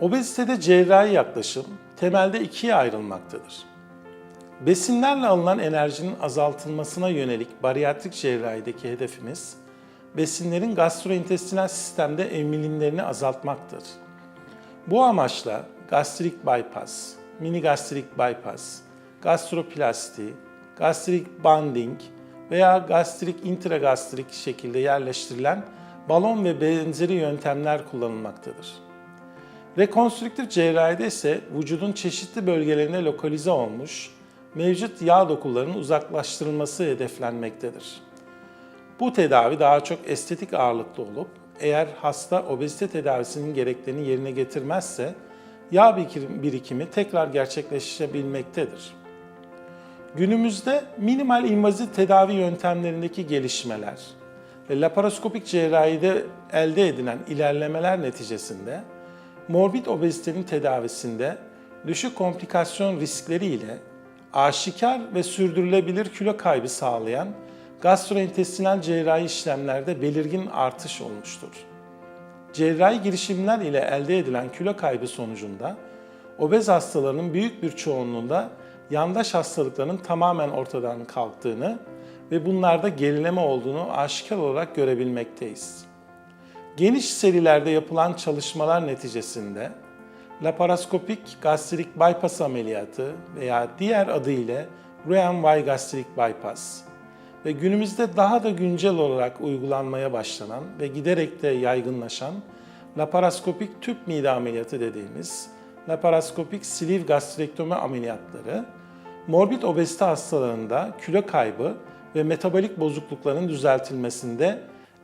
Obezitede cerrahi yaklaşım temelde ikiye ayrılmaktadır. Besinlerle alınan enerjinin azaltılmasına yönelik bariyatrik cerrahideki hedefimiz, besinlerin gastrointestinal sistemde emilimlerini azaltmaktır. Bu amaçla gastrik bypass, mini gastrik bypass, gastroplasti, gastrik banding veya gastrik intragastrik şekilde yerleştirilen balon ve benzeri yöntemler kullanılmaktadır. Rekonstrüktif cerrahide ise vücudun çeşitli bölgelerine lokalize olmuş mevcut yağ dokularının uzaklaştırılması hedeflenmektedir. Bu tedavi daha çok estetik ağırlıklı olup eğer hasta obezite tedavisinin gereklerini yerine getirmezse yağ birikimi tekrar gerçekleşebilmektedir. Günümüzde minimal invaziv tedavi yöntemlerindeki gelişmeler ve laparoskopik cerrahide elde edilen ilerlemeler neticesinde morbid obezitenin tedavisinde düşük komplikasyon riskleri ile aşikar ve sürdürülebilir kilo kaybı sağlayan gastrointestinal cerrahi işlemlerde belirgin artış olmuştur. Cerrahi girişimler ile elde edilen kilo kaybı sonucunda obez hastalarının büyük bir çoğunluğunda yandaş hastalıkların tamamen ortadan kalktığını ve bunlarda gerileme olduğunu aşikar olarak görebilmekteyiz. Geniş serilerde yapılan çalışmalar neticesinde laparoskopik gastrik bypass ameliyatı veya diğer adıyla Roux-en-Y gastrik bypass ve günümüzde daha da güncel olarak uygulanmaya başlanan ve giderek de yaygınlaşan laparoskopik tüp mide ameliyatı dediğimiz laparoskopik sleeve gastrektomi ameliyatları morbid obezite hastalarında kilo kaybı ve metabolik bozuklukların düzeltilmesinde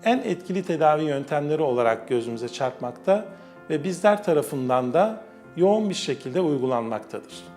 en etkili tedavi yöntemleri olarak gözümüze çarpmakta ve bizler tarafından da yoğun bir şekilde uygulanmaktadır.